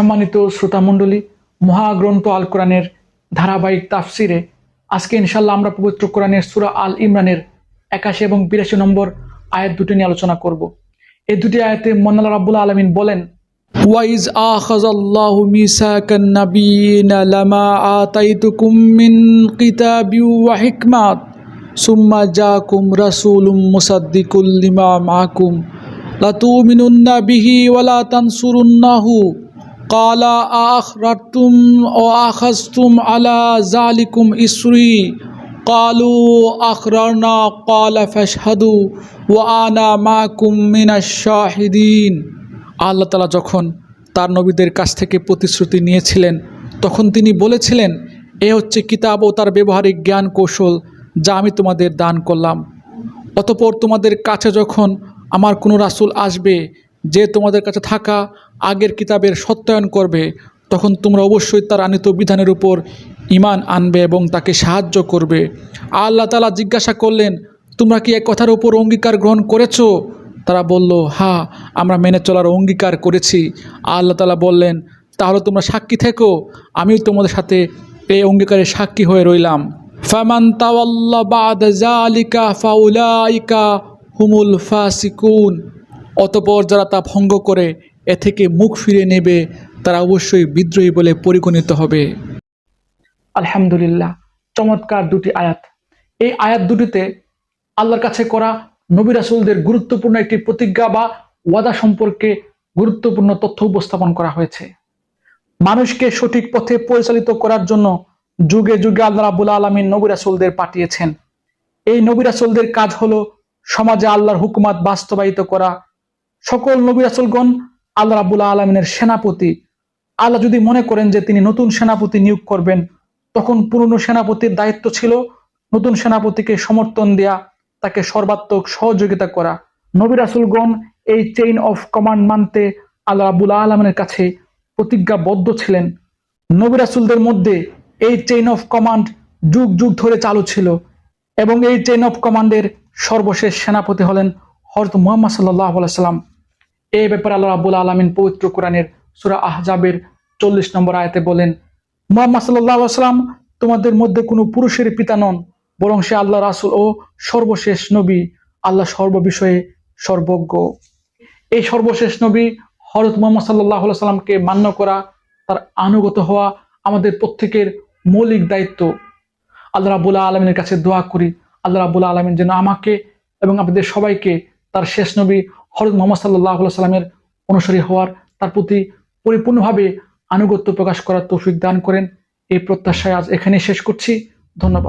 সম্মানিত শ্রোতামণ্ডলী, মহাগ্রন্থ আল কোরআনের ধারাবাহিক তাফসিরে আজকে ইনশাল্লাহ আমরা পবিত্র কোরআনের সুরা আল ইমরানের একাশি এবং বিরাশি নম্বর আয়াত দুটি নিয়ে আলোচনা করব। এই দুটি আয়াতে মন্নাল্লাহ রাব্বুল আলমিন বলেন ওয়াইজ আল্লাহ মিসাকান নাবিয়িনা লামা আতাইতুকুম মিন কিতাবি ওয়া হিকমাত, সুম্মা জাকুম রাসূলুম মুসাদ্দিকুল লিমা মাকুম লাতুমিনুন্না বিহি ওয়ালা তানসুরুন্নাহু। কালা আখরাতুম ও আখাস্তুম আলা জালিকুম ইসরি কালু আখরনা কালা ফ্যাসাদু ও আনা মাকুম মিনা শাহিদিন আল্লাহ তালা যখন তার নবীদের কাছ থেকে প্রতিশ্রুতি নিয়েছিলেন, তখন তিনি বলেছিলেন, এ হচ্ছে কিতাব ও তার ব্যবহারিক জ্ঞান কৌশল যা আমি তোমাদের দান করলাম। অতপর তোমাদের কাছে যখন আমার কোনো রাসুল আসবে যে তোমাদের কাছে থাকা আগের কিতাবের সত্যায়ন করবে, তখন তোমরা অবশ্যই তার আনিত বিধানের উপর ইমান আনবে এবং তাকে সাহায্য করবে। আল্লাহ তালা জিজ্ঞাসা করলেন, তোমরা কি এক কথার উপর অঙ্গীকার গ্রহণ করেছ? তারা বলল হা আমরা মেনে চলার অঙ্গীকার করেছি। আল্লাহ তালা বললেন, তাহলে তোমরা সাক্ষী থেকো, আমিও তোমাদের সাথে এই অঙ্গীকারের সাক্ষী হয়ে রইলাম। ফামান তাওয়াল্লা বাদ জালিকা ফাউলাইকা হুমুল ফাসিকুন। অতপর যারা তা ভঙ্গ করে, এ থেকে মুখ ফিরে নেবে, তারা অবশ্যই বিদ্রোহী বলে পরিগণিত হবে। আলহামদুলিল্লাহ, চমৎকার দুটি আয়াত। এই আয়াত দুটিতে আল্লাহর কাছে করা নবী রাসুলদের গুরুত্বপূর্ণ একটি প্রতিজ্ঞা বা ওয়াদা সম্পর্কে গুরুত্বপূর্ণ তথ্য উপস্থাপন করা হয়েছে। মানুষকে সঠিক পথে পরিচালিত করার জন্য যুগে যুগে আল্লাহ রাবুল আলমিন নবী রাসুলদের পাঠিয়েছেন। এই নবী রাসুলদের কাজ হলো সমাজে আল্লাহর হুকুমাত বাস্তবায়িত করা সকল নবী রাসুলগণ আল্লাহ রাবুল আলমিনের সেনাপতি। আল্লাহ যদি মনে করেন যে তিনি নতুন সেনাপতি নিয়োগ করবেন, তখন পুরনো সেনাপতির দায়িত্ব ছিল নতুন সেনাপতিকে সমর্থন দেয়া, তাকে সর্বাত্মক সহযোগিতা করা। নবী রাসুলগণ এই চেইন অফ কমান্ড মানতে আল্লাহ রাবুল আলমিনের কাছে প্রতিজ্ঞাবদ্ধ ছিলেন। নবী রাসুলদের মধ্যে এই চেইন অফ কমান্ড যুগ যুগ ধরে চালু ছিল এবং এই চেইন অফ কমান্ডের সর্বশেষ সেনাপতি হলেন হরত মোহাম্মদ সাল্লাহ সাল্লাম এই ব্যাপারে আল্লাহ রাবুল আলমিন পবিত্র কোরআনের সুরা আহজাবের চল্লিশ নম্বর আয়াতে বলেন, মোহাম্মদ সাল্লাম তোমাদের মধ্যে কোনো পুরুষের পিতা নন, বরং সে আল্লাহ রাসুল ও সর্বশেষ নবী, আল্লাহ সর্ববিষয়ে সর্বজ্ঞ। এই সর্বশেষ নবী হরত মোহাম্মদ সাল্লাহ সাল্লামকে মান্য করা, তার আনুগত হওয়া আমাদের প্রত্যেকের মৌলিক দায়িত্ব। আল্লাহ রাবুল্লাহ আলমিনের কাছে দোয়া করি, আল্লাহ রাবুল্লাহ আলমিন যেন আমাকে এবং আপনাদের সবাইকে তার শেষ নবী হরত মোহাম্মদ সাল্লাহ সাল্লামের অনুসারী হওয়ার তার প্রতি পরিপূর্ণভাবে আনুগত্য প্রকাশ করার তৌফিক দান করেন। এই প্রত্যাশায় আজ এখানে শেষ করছি। ধন্যবাদ।